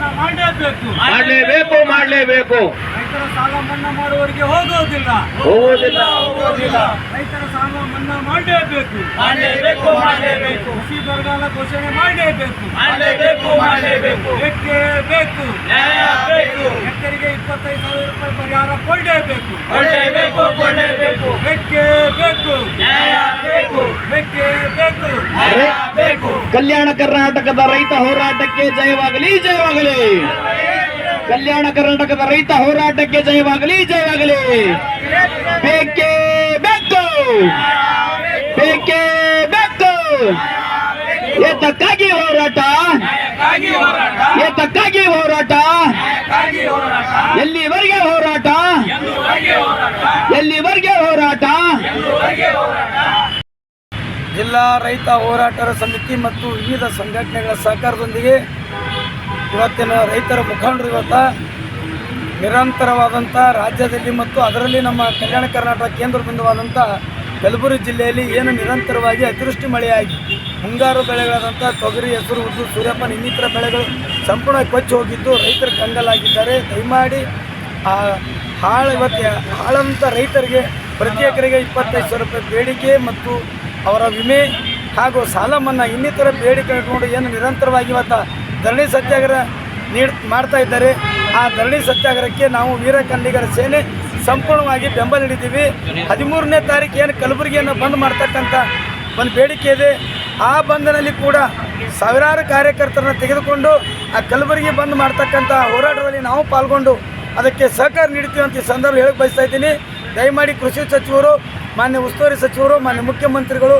ಮಾಡಲೇಬೇಕು. ಮಾಡಲೇಬೇಕು ಮಾಡಲೇಬೇಕು. ಸಾಲ ಮನ್ನಾ ಮಾಡುವವರಿಗೆ ಹೋಗೋದಿಲ್ಲ ಹೋಗೋದಿಲ್ಲ ಹೋಗೋದಿಲ್ಲ ರೈತರ ಸಾಲ ಮನ್ನಾ ಮಾಡಲೇಬೇಕು. ಮಾಡಲೇಬೇಕು ಮಾಡಲೇಬೇಕು. ಕೃಷಿ ಬರಗಾಲ ಘೋಷಣೆ ಮಾಡಲೇಬೇಕು. ಮಾಡಲೇಬೇಕು ಮಾಡಲೇಬೇಕು. ಬೇಕೇ ಬೇಕು ನ್ಯಾಯ ಬೇಕು ಹೆಕ್ಟರಿಗೆ ಇಪ್ಪತ್ತೈದು ಸಾವಿರ ರೂಪಾಯಿ ಪರಿಹಾರ ಕೊಡಲೇಬೇಕು. ಕೊಡಲೇಬೇಕು ಕೊಡಲೇಬೇಕು. ಬೇಕೇ ಬೇಕು ನ್ಯಾಯ ಬೇಕು ಬೇಕೇ ಬೇಕು ನ್ಯಾಯ ಬೇಕು ಕಲ್ಯಾಣ ಕರ್ನಾಟಕದ ರೈತ ಹೋರಾಟಕ್ಕೆ ಜಯವಾಗಲಿ ಜಯವಾಗಲಿ. ಕಲ್ಯಾಣ ಕರ್ನಾಟಕದ ರೈತ ಹೋರಾಟಕ್ಕೆ ಜಯವಾಗಲಿ ಜಯವಾಗಲಿ. ಬೇಕೇ ಬೇಕು. ಬೇಕೇ ಬೇಕು. ಏತಕ್ಕಾಗಿ ಹೋರಾಟ? ನ್ಯಾಯಕ್ಕಾಗಿ ಹೋರಾಟ? ಎಲ್ಲಿವರೆಗೆ ಹೋರಾಟ? ಎಲ್ಲಿವರೆಗೆ ಹೋರಾಟ? ಜಿಲ್ಲಾ ರೈತ ಹೋರಾಟರ ಸಮಿತಿ ಮತ್ತು ವಿವಿಧ ಸಂಘಟನೆಗಳ ಸಹಕಾರದೊಂದಿಗೆ ಇವತ್ತಿನ ರೈತರ ಮುಖಂಡರು ಇವತ್ತ ನಿರಂತರವಾದಂಥ ರಾಜ್ಯದಲ್ಲಿ ಮತ್ತು ಅದರಲ್ಲಿ ನಮ್ಮ ಕಲ್ಯಾಣ ಕರ್ನಾಟಕ ಕೇಂದ್ರ ಬಿಂದುವಾದಂಥ ಕಲಬುರಗಿ ಜಿಲ್ಲೆಯಲ್ಲಿ ಏನು ನಿರಂತರವಾಗಿ ಅತಿವೃಷ್ಟಿ ಮಳೆಯಾಗಿ ಮುಂಗಾರು ಬೆಳೆಗಳಾದಂಥ ತೊಗರಿ, ಹೆಸರು, ಉದ್ದು ಸೂರ್ಯಪ್ಪನ ಇನ್ನಿತರ ಬೆಳೆಗಳು ಸಂಪೂರ್ಣ ಕೊಚ್ಚಿ ಹೋಗಿದ್ದು ರೈತರು ಕಂಗಲಾಗಿದ್ದಾರೆ. ದಯಮಾಡಿ ಆ ಹಾಳ ಇವತ್ತು ಹಾಳಂತ ರೈತರಿಗೆ ಪ್ರತಿ ಎಕರೆಗೆ ಇಪ್ಪತ್ತೈದು ಸಾವಿರ ರೂಪಾಯಿ ಬೇಡಿಕೆ ಮತ್ತು ಅವರ ವಿಮೆ ಹಾಗೂ ಸಾಲ ಮನ್ನಾ ಇನ್ನಿತರ ಬೇಡಿಕೆ ಇಟ್ಕೊಂಡು ಏನು ನಿರಂತರವಾಗಿ ಇವತ್ತು ಧರಣಿ ಸತ್ಯಾಗ್ರಹ ನೀಡ್ ಮಾಡ್ತಾ ಇದ್ದಾರೆ. ಆ ಧರಣಿ ಸತ್ಯಾಗ್ರಹಕ್ಕೆ ನಾವು ವೀರ ಕನ್ನಡಿಗರ ಸೇನೆ ಸಂಪೂರ್ಣವಾಗಿ ಬೆಂಬಲ ನೀಡಿದ್ದೀವಿ. ಹದಿಮೂರನೇ ತಾರೀಕು ಏನು ಕಲಬುರಗಿಯನ್ನು ಬಂದ್ ಮಾಡ್ತಕ್ಕಂಥ ಒಂದು ಬೇಡಿಕೆ ಇದೆ. ಆ ಬಂಧನಲ್ಲಿ ಕೂಡ ಸಾವಿರಾರು ಕಾರ್ಯಕರ್ತರನ್ನ ತೆಗೆದುಕೊಂಡು ಆ ಕಲಬುರಗಿ ಬಂದ್ ಮಾಡ್ತಕ್ಕಂಥ ಹೋರಾಟದಲ್ಲಿ ನಾವು ಪಾಲ್ಗೊಂಡು ಅದಕ್ಕೆ ಸಹಕಾರ ನೀಡ್ತೀವಿ ಅಂತ ಈ ಸಂದರ್ಭ ಹೇಳಕ್ಕೆ ಬಯಸ್ತಾ ಇದ್ದೀನಿ. ದಯಮಾಡಿ ಕೃಷಿ ಸಚಿವರು, ಮಾನ್ಯ ಉಸ್ತುವಾರಿ ಸಚಿವರು, ಮಾನ್ಯ ಮುಖ್ಯಮಂತ್ರಿಗಳು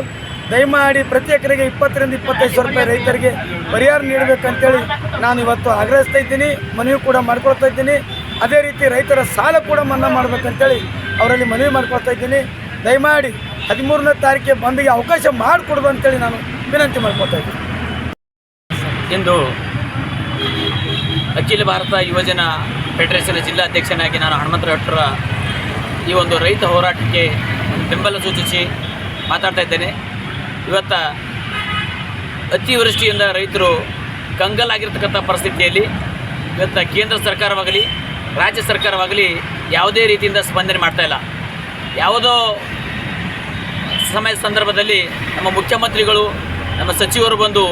ದಯಮಾಡಿ ಪ್ರತಿ ಎಕರೆಗೆ ಇಪ್ಪತ್ತರಿಂದ ಇಪ್ಪತ್ತೈದು ಸಾವಿರ ರೂಪಾಯಿ ರೈತರಿಗೆ ಪರಿಹಾರ ನೀಡಬೇಕಂತೇಳಿ ನಾನು ಇವತ್ತು ಆಗ್ರಹಿಸ್ತಾ ಇದ್ದೀನಿ, ಮನವಿ ಕೂಡ ಮಾಡ್ಕೊಳ್ತಾ ಇದ್ದೀನಿ. ಅದೇ ರೀತಿ ರೈತರ ಸಾಲ ಕೂಡ ಮನ್ನಾ ಮಾಡಬೇಕಂತೇಳಿ ಅವರಲ್ಲಿ ಮನವಿ ಮಾಡ್ಕೊಳ್ತಾ ಇದ್ದೀನಿ. ದಯಮಾಡಿ ಹದಿಮೂರನೇ ತಾರೀಕಿಗೆ ಬಂದಿಗೆ ಅವಕಾಶ ಮಾಡಿಕೊಡ್ದು ಅಂತೇಳಿ ನಾನು ವಿನಂತಿ ಮಾಡ್ಕೊಳ್ತಾ ಇದ್ದೀನಿ. ಇಂದು ಅಖಿಲ ಭಾರತ ಯುವಜನ ಫೆಡರೇಷನ್ ಜಿಲ್ಲಾಧ್ಯಕ್ಷನಾಗಿ ನಾನು ಹನುಮಂತ ಭಟ್ರ ಈ ಒಂದು ರೈತ ಹೋರಾಟಕ್ಕೆ ಬೆಂಬಲ ಸೂಚಿಸಿ ಮಾತಾಡ್ತಾ ಇದ್ದೇನೆ. ಇವತ್ತ ಅತಿವೃಷ್ಟಿಯಿಂದ ರೈತರು ಕಂಗಲಾಗಿರ್ತಕ್ಕಂಥ ಪರಿಸ್ಥಿತಿಯಲ್ಲಿ ಇವತ್ತು ಕೇಂದ್ರ ಸರ್ಕಾರವಾಗಲಿ, ರಾಜ್ಯ ಸರ್ಕಾರವಾಗಲಿ ಯಾವುದೇ ರೀತಿಯಿಂದ ಸ್ಪಂದನೆ ಮಾಡ್ತಾ ಇಲ್ಲ. ಯಾವುದೋ ಸಮಯ ಸಂದರ್ಭದಲ್ಲಿ ನಮ್ಮ ಮುಖ್ಯಮಂತ್ರಿಗಳು, ನಮ್ಮ ಸಚಿವರು ಬಂದು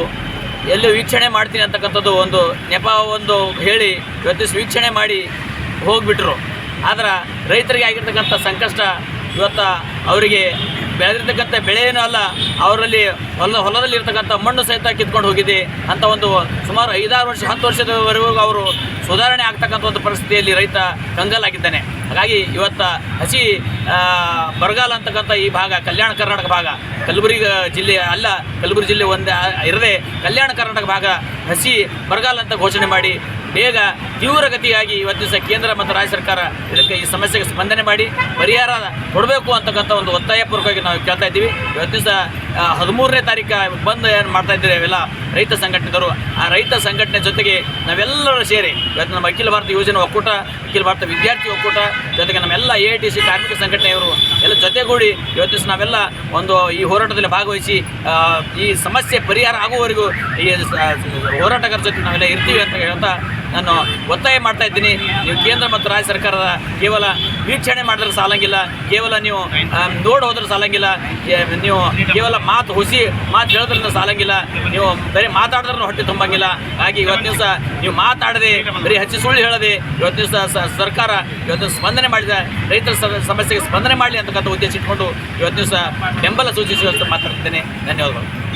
ಎಲ್ಲೂ ವೀಕ್ಷಣೆ ಮಾಡ್ತೀನಿ ಅಂತಕ್ಕಂಥದ್ದು ಒಂದು ನೆಪ ಒಂದು ಹೇಳಿ ಇವತ್ತು ವೀಕ್ಷಣೆ ಮಾಡಿ ಹೋಗಿಬಿಟ್ರು. ಆದ್ರೆ ರೈತರಿಗೆ ಆಗಿರ್ತಕ್ಕಂಥ ಸಂಕಷ್ಟ ಇವತ್ತು ಅವರಿಗೆ ಬೆಳೆದಿರ್ತಕ್ಕಂಥ ಬೆಳೆ ಏನೂ ಅಲ್ಲ, ಅವರಲ್ಲಿ ಹೊಲ ಹೊಲದಲ್ಲಿ ಇರ್ತಕ್ಕಂಥ ಮಣ್ಣು ಸಹಿತ ಕಿತ್ಕೊಂಡು ಹೋಗಿದೆ ಅಂತ ಒಂದು ಸುಮಾರು ಐದಾರು ವರ್ಷ, ಹತ್ತು ವರ್ಷದವರೆಗೂ ಅವರು ಸುಧಾರಣೆ ಆಗ್ತಕ್ಕಂಥ ಒಂದು ಪರಿಸ್ಥಿತಿಯಲ್ಲಿ ರೈತ ಕಂಗಾಲಾಗಿದ್ದಾನೆ. ಹಾಗಾಗಿ ಇವತ್ತು ಹಸಿ ಬರಗಾಲ ಅಂತಕ್ಕಂಥ ಈ ಭಾಗ, ಕಲ್ಯಾಣ ಕರ್ನಾಟಕ ಭಾಗ, ಕಲಬುರಗಿ ಜಿಲ್ಲೆ ಅಲ್ಲ, ಕಲಬುರಗಿ ಜಿಲ್ಲೆ ಒಂದೇ ಇರದೆ ಕಲ್ಯಾಣ ಕರ್ನಾಟಕ ಭಾಗ ಹಸಿ ಬರಗಾಲ ಅಂತ ಘೋಷಣೆ ಮಾಡಿ ಬೇಗ ತೀವ್ರಗತಿಯಾಗಿ ಇವತ್ತು ಸಹ ಕೇಂದ್ರ ಮತ್ತು ರಾಜ್ಯ ಸರ್ಕಾರ ಇದಕ್ಕೆ ಈ ಸಮಸ್ಯೆಗೆ ಸ್ಪಂದನೆ ಮಾಡಿ ಪರಿಹಾರ ಕೊಡಬೇಕು ಅಂತಕ್ಕಂಥ ಒಂದು ಒತ್ತಾಯ ಒತ್ತಾಯಪೂರ್ವಕವಾಗಿ ನಾವು ಕೇಳ್ತಾ ಇದ್ದೀವಿ. ಇವತ್ತು ಸಹ ಹದಿಮೂರನೇ ತಾರೀಕು ಬಂದು ಏನು ಮಾಡ್ತಾ ಇದ್ದೀರಿ ಅವೆಲ್ಲ ರೈತ ಸಂಘಟನೆದವರು ಆ ರೈತ ಸಂಘಟನೆ ಜೊತೆಗೆ ನಾವೆಲ್ಲರೂ ಸೇರಿ ಇವತ್ತು ನಮ್ಮ ಅಖಿಲ ಭಾರತ ಯೋಜನೆ ಒಕ್ಕೂಟ, ಅಖಿಲ ಭಾರತ ವಿದ್ಯಾರ್ಥಿ ಒಕ್ಕೂಟ, ಜೊತೆಗೆ ನಮ್ಮೆಲ್ಲ ಎ ಟಿ ಸಿ ಕಾರ್ಮಿಕ ಸಂಘಟನೆಯವರು ಎಲ್ಲ ಜೊತೆಗೂಡಿ ಇವತ್ತು ನಾವೆಲ್ಲ ಒಂದು ಈ ಹೋರಾಟದಲ್ಲಿ ಭಾಗವಹಿಸಿ ಈ ಸಮಸ್ಯೆ ಪರಿಹಾರ ಆಗುವವರೆಗೂ ಈ ಹೋರಾಟಗಾರ ಜೊತೆ ನಾವೆಲ್ಲ ಇರ್ತೀವಿ ಅಂತ ಹೇಳ್ತಾ ನಾನು ಒತ್ತಾಯ ಮಾಡ್ತಾ ಇದ್ದೀನಿ. ನೀವು ಕೇಂದ್ರ ಮತ್ತು ರಾಜ್ಯ ಸರ್ಕಾರದ ಕೇವಲ ವೀಕ್ಷಣೆ ಮಾಡಿದ್ರೆ ಸಾಲಂಗಿಲ್ಲ. ಕೇವಲ ನೀವು ನೋಡಿ ಹೋದ್ರೆ ಸಾಲಂಗಿಲ್ಲ. ನೀವು ಕೇವಲ ಮಾತು ಹುಸಿ ಮಾತು ಹೇಳೋದ್ರಿಂದ ಸಾಲಂಗಿಲ್ಲ. ನೀವು ಬರೀ ಮಾತಾಡಿದ್ರೂ ಹೊಟ್ಟೆ ತುಂಬಂಗಿಲ್ಲ. ಹಾಗೆ ಇವತ್ತು ದಿವಸ ನೀವು ಮಾತಾಡದೆ, ಬರೀ ಹಚ್ಚಿ ಸುಳ್ಳು ಹೇಳದೆ, ಇವತ್ತು ದಿವಸ ಸರ್ಕಾರ ಇವತ್ತು ಸ್ಪಂದನೆ ಮಾಡಿದ. ರೈತರ ಸಮಸ್ಯೆಗೆ ಸ್ಪಂದನೆ ಮಾಡಲಿ ಅಂತಕ್ಕಂಥ ಉದ್ದೇಶ ಇಟ್ಕೊಂಡು ಇವತ್ತು ದಿವಸ ಬೆಂಬಲ ಸೂಚಿಸಿ ಮಾತಾಡ್ತೇನೆ. ಧನ್ಯವಾದಗಳು.